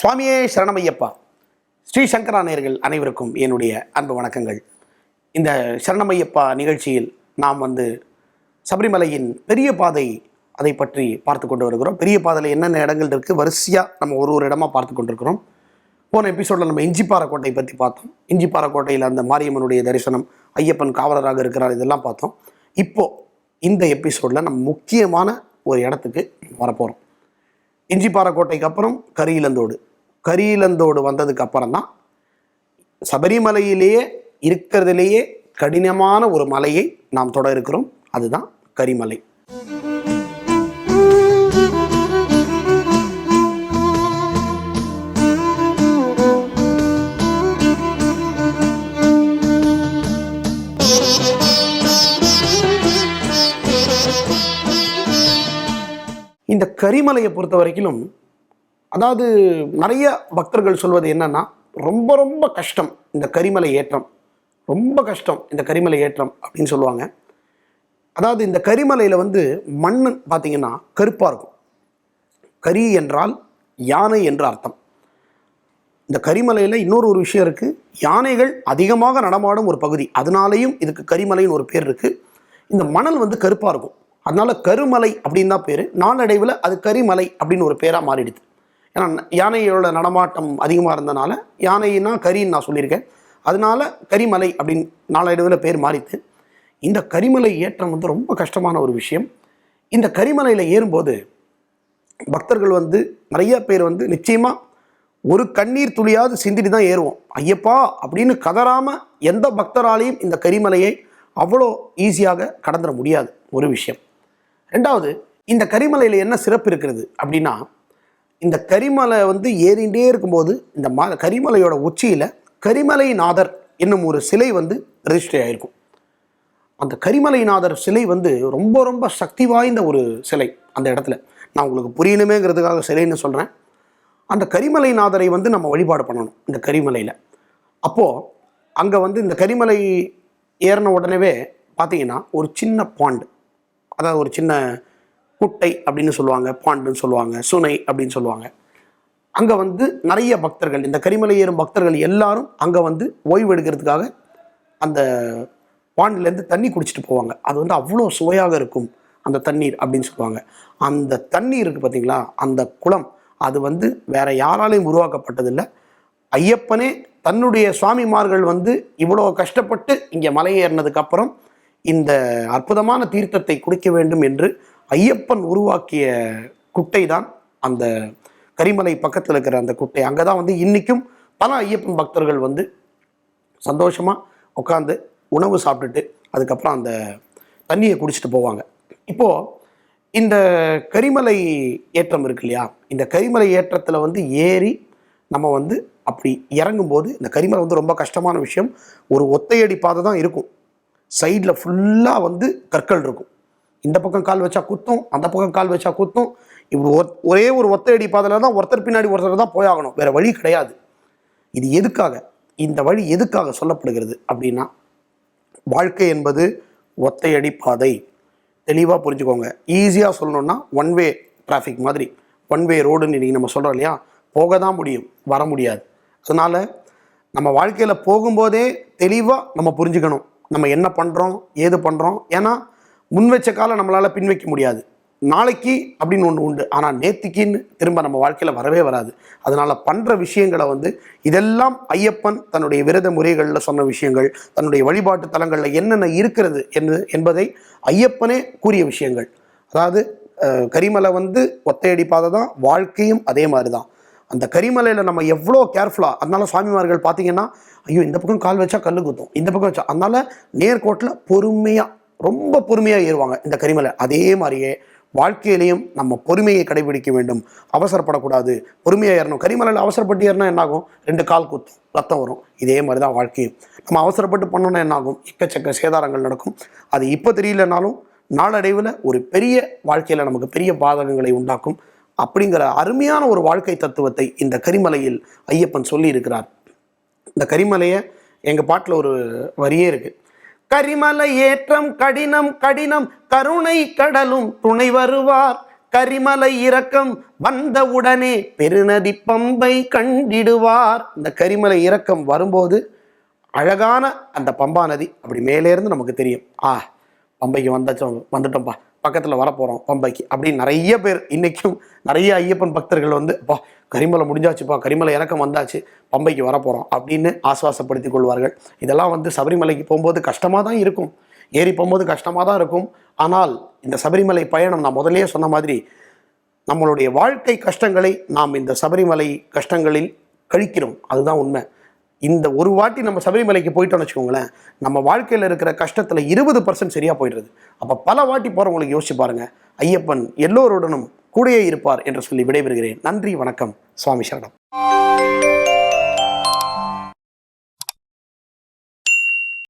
சுவாமியே சரணமையப்பா. ஸ்ரீ சங்கரா நேயர்கள் அனைவருக்கும் என்னுடைய அன்பு வணக்கங்கள். இந்த சரணமையப்பா நிகழ்ச்சியில் நாம் வந்து சபரிமலையின் பெரிய பாதை அதை பற்றி பார்த்து கொண்டு வருகிறோம். பெரிய பாதையில் என்னென்ன இடங்கள் இருக்குது வரிசையாக நம்ம ஒரு ஒரு இடமா பார்த்து கொண்டிருக்கிறோம். போன எபிசோடில் நம்ம இஞ்சிப்பாறை கோட்டை பற்றி பார்த்தோம். இஞ்சிப்பாறை கோட்டையில் அந்த மாரியம்மனுடைய தரிசனம் ஐயப்பன் காவலராக இருக்கிறார் இதெல்லாம் பார்த்தோம். இப்போ இந்த எபிசோடில் நம்ம முக்கியமான ஒரு இடத்துக்கு வரப்போகிறோம் இஞ்சிப்பாறை கோட்டைக்கு அப்புறம் கரியிலந்தோடு. கரியிலந்தோடு வந்ததுக்கு அப்புறம் தான் சபரிமலையிலேயே இருக்கிறதுலேயே கடினமான ஒரு மலையை நாம் தொட இருக்கிறோம். அதுதான் கரிமலை. இந்த கரிமலையை பொறுத்த வரைக்கும் அதாவது நிறைய பக்தர்கள் சொல்வது என்னன்னா ரொம்ப ரொம்ப கஷ்டம் இந்த கரிமலை ஏற்றம். ரொம்ப கஷ்டம் இந்த கரிமலை ஏற்றம் அப்படின்னு சொல்லுவாங்க. அதாவது இந்த கரிமலையில் வந்து மண் பார்த்தீங்கன்னா கருப்பாக இருக்கும். கரி என்றால் யானை என்ற அர்த்தம். இந்த கரிமலையில் இன்னொரு ஒரு விஷயம் இருக்குது யானைகள் அதிகமாக நடமாடும் ஒரு பகுதி. அதனாலேயும் இதுக்கு கரிமலைன்னு ஒரு பேர் இருக்குது இந்த மணல் வந்து கருப்பாக இருக்கும். அதனால் கருமலை அப்படின்னு தான் பேர். நாளடைவில் அது கரிமலை அப்படின்னு ஒரு பேராக மாறிடுது. ஏன்னா யானையோட நடமாட்டம் அதிகமாக இருந்தனால யானைன்னா கரின்னு நான் சொல்லியிருக்கேன். அதனால கரிமலை அப்படின்னு நாளடைவில் பேர் மாறித்து இந்த கரிமலை ஏற்றம் வந்து ரொம்ப கஷ்டமான ஒரு விஷயம். இந்த கரிமலையில் ஏறும்போது பக்தர்கள் வந்து நிறைய பேர் வந்து நிச்சயமாக ஒரு கண்ணீர் துளியாவது சிந்திட்டு தான் ஏறுவோம். ஐயப்பா! அப்படின்னு கதறாமல் எந்த பக்தராலையும் இந்த கரிமலையை அவ்வளோ ஈஸியாக கடந்துட முடியாது. ஒரு விஷயம். ரெண்டாவது இந்த கரிமலையில் என்ன சிறப்பு இருக்கிறது அப்படின்னா இந்த கரிமலை வந்து ஏறிண்டே இருக்கும்போது இந்த ம கரிமலையோட உச்சியில் கரிமலை நாதர் என்னும் ஒரு சிலை வந்து ரெஜிஸ்டர் ஆகிருக்கும் அந்த கரிமலைநாதர் சிலை வந்து ரொம்ப ரொம்ப சக்தி வாய்ந்த ஒரு சிலை அந்த இடத்துல. நான் உங்களுக்கு புரியணுமேங்கிறதுக்காக சிலைன்னு சொல்கிறேன் அந்த கரிமலைநாதரை வந்து நம்ம வழிபாடு பண்ணணும் இந்த கரிமலையில். அப்போது அங்கே வந்து இந்த கரிமலை ஏறின உடனேவே பார்த்தீங்கன்னா ஒரு சின்ன பாண்டு அதாவது ஒரு சின்ன குட்டை அப்படின்னு சொல்லுவாங்க பாண்டுன்னு சொல்லுவாங்க சுனை அப்படின்னு சொல்லுவாங்க. அங்கே வந்து நிறைய பக்தர்கள் இந்த கரிமலை ஏறும் பக்தர்கள் எல்லாரும் அங்கே வந்து ஓய்வு எடுக்கிறதுக்காக அந்த பாண்டிலேருந்து தண்ணி குடிச்சிட்டு போவாங்க. அது வந்து அவ்வளோ சுவையாக இருக்கும் அந்த தண்ணீர் அப்படின்னு சொல்லுவாங்க. அந்த தண்ணீர் இருக்குது பார்த்தீங்களா அந்த குளம் அது வந்து வேற யாராலையும் உருவாக்கப்பட்டதில்லை. ஐயப்பனே தன்னுடைய சுவாமிமார்கள் வந்து இவ்வளோ கஷ்டப்பட்டு இங்கே மலை ஏறினதுக்கப்புறம் இந்த அற்புதமான தீர்த்தத்தை குடிக்க வேண்டும் என்று ஐயப்பன் உருவாக்கிய குட்டை தான் அந்த கரிமலை பக்கத்தில் இருக்கிற அந்த குட்டை. அங்கே தான் வந்து இன்றைக்கும் பல ஐயப்பன் பக்தர்கள் வந்து சந்தோஷமாக உட்காந்து உணவு சாப்பிட்டுட்டு அதுக்கப்புறம் அந்த தண்ணியை குடிச்சிட்டு போவாங்க. இப்போது இந்த கரிமலை ஏற்றம் இருக்கு இல்லையா? இந்த கரிமலை ஏற்றத்தில் வந்து ஏறி நம்ம வந்து அப்படி இறங்கும்போது இந்த கரிமலை வந்து ரொம்ப கஷ்டமான விஷயம். ஒரு ஒத்தையடி பாதை தான் இருக்கும். சைடில் ஃபுல்லாக வந்து கற்கள் இருக்கும். இந்த பக்கம் கால் வச்சா குத்தும் அந்த பக்கம் கால் வச்சா குத்தும். இப்படி ஒத்- ஒரே ஒரு ஒத்தையடி பாதையில் தான் ஒருத்தர் பின்னாடி ஒருத்தர் தான் போயாகணும் வேற வழி கிடையாது. இது எதுக்காக? இந்த வழி எதுக்காக சொல்லப்படுகிறது அப்படின்னா வாழ்க்கை என்பது ஒத்தையடி பாதை. தெளிவாக புரிஞ்சுக்கோங்க. ஈஸியாக சொல்லணும்னா ஒன் வே டிராஃபிக் மாதிரி. ஒன் வே ரோடுன்னு இன்றைக்கி நம்ம சொல்கிறோம் இல்லையா? போக தான் முடியும். வர முடியாது. அதனால் நம்ம வாழ்க்கையில் போகும்போதே தெளிவாக நம்ம புரிஞ்சுக்கணும். நம்ம என்ன பண்ணுறோம் ஏது பண்ணுறோம் ஏன்னா முன் வச்ச காலம் நம்மளால் பின் வைக்க முடியாது. நாளைக்கு அப்படின்னு ஒன்று உண்டு. ஆனால் நேத்திக்கின்னு திரும்ப நம்ம வாழ்க்கையில் வரவே வராது. அதனால் பண்ணுற விஷயங்களை வந்து இதெல்லாம் ஐயப்பன் தன்னுடைய விரத முறைகளில் சொன்ன விஷயங்கள் தன்னுடைய வழிபாட்டு தலங்களில் என்னென்ன இருக்கிறது என்று என்பதை ஐயப்பனே கூறிய விஷயங்கள். அதாவது கரிமலை வந்து ஒத்தையடி பாதை தான் வாழ்க்கையும் அதே மாதிரி தான் அந்த கரிமலையில் நம்ம எவ்வளோ கேர்ஃபுல்லாக அதனால சுவாமிமார்கள் பார்த்தீங்கன்னா ஐயோ இந்த பக்கம் கால் வச்சா கல் குத்தும் இந்த பக்கம் வச்சா அதனால நேர்கோட்டில் பொறுமையாக ரொம்ப பொறுமையாக ஏறுவாங்க இந்த கரிமலை. அதே மாதிரியே வாழ்க்கையிலையும் நம்ம பொறுமையை கடைபிடிக்க வேண்டும். அவசரப்படக்கூடாது. பொறுமையாக ஏறணும். கரிமலையில் அவசரப்பட்டு ஏறினா என்னாகும்? ரெண்டு கால் குத்தும் ரத்தம் வரும். இதே மாதிரி தான் வாழ்க்கையும். நம்ம அவசரப்பட்டு பண்ணோன்னா என்னாகும்? எக்கச்சக்க சேதாரங்கள் நடக்கும். அது இப்போ தெரியலனாலும் நாளடைவில் ஒரு பெரிய வாழ்க்கையில் நமக்கு பெரிய பாதகங்களை உண்டாக்கும். அப்படிங்கிற அருமையான ஒரு வாழ்க்கை தத்துவத்தை இந்த கரிமலையில் ஐயப்பன் சொல்லி இருக்கிறார் இந்த கரிமலையை எங்கள் பாட்டில் ஒரு வரியே இருக்குது கரிமலை ஏற்றம் கடினம் கடினம் கருணை கடலும் துணை வருவார். கரிமலை இறக்கம் வந்தவுடனே பெருநதி பம்பை கண்டிடுவார். இந்த கரிமலை இறக்கம் வரும்போது அழகான அந்த பம்பா நதி அப்படி மேலே இருந்து நமக்கு தெரியும். ஆ பம்பைக்கு வந்தாச்சும் வந்துட்டோம்ப்பா பக்கத்தில் வரப்போகிறோம் பம்பைக்கு அப்படின்னு நிறைய பேர் இன்றைக்கும் நிறைய ஐயப்பன் பக்தர்கள் வந்து அப்பா கரிமலை முடிஞ்சாச்சுப்பா கரிமலை இறக்கம் வந்தாச்சு பம்பைக்கு வரப்போகிறோம் அப்படின்னு ஆசுவாசப்படுத்தி கொள்வார்கள். இதெல்லாம் வந்து சபரிமலைக்கு போகும்போது கஷ்டமாக தான் இருக்கும். ஏறி போகும்போது கஷ்டமாக தான் இருக்கும். ஆனால் இந்த சபரிமலை பயணம் நான் முதலே சொன்ன மாதிரி நம்மளுடைய வாழ்க்கை கஷ்டங்களை நாம் இந்த சபரிமலை கஷ்டங்களில் கழிக்கிறோம். அதுதான் உண்மை. இந்த ஒரு வாட்டி நம்ம சபரிமலைக்கு போயிட்டோம்னு வச்சுக்கோங்களேன் நம்ம வாழ்க்கையில் இருக்கிற கஷ்டத்தில் இருபது பர்சன்ட் சரியாக போயிடுறது. அப்போ பல வாட்டி போகிறவங்களுக்கு யோசிச்சு பாருங்க ஐயப்பன் எல்லோருடனும் கூடயே இருப்பார் என்று சொல்லி விடைபெறுகிறேன். நன்றி வணக்கம். சுவாமி சரணம்.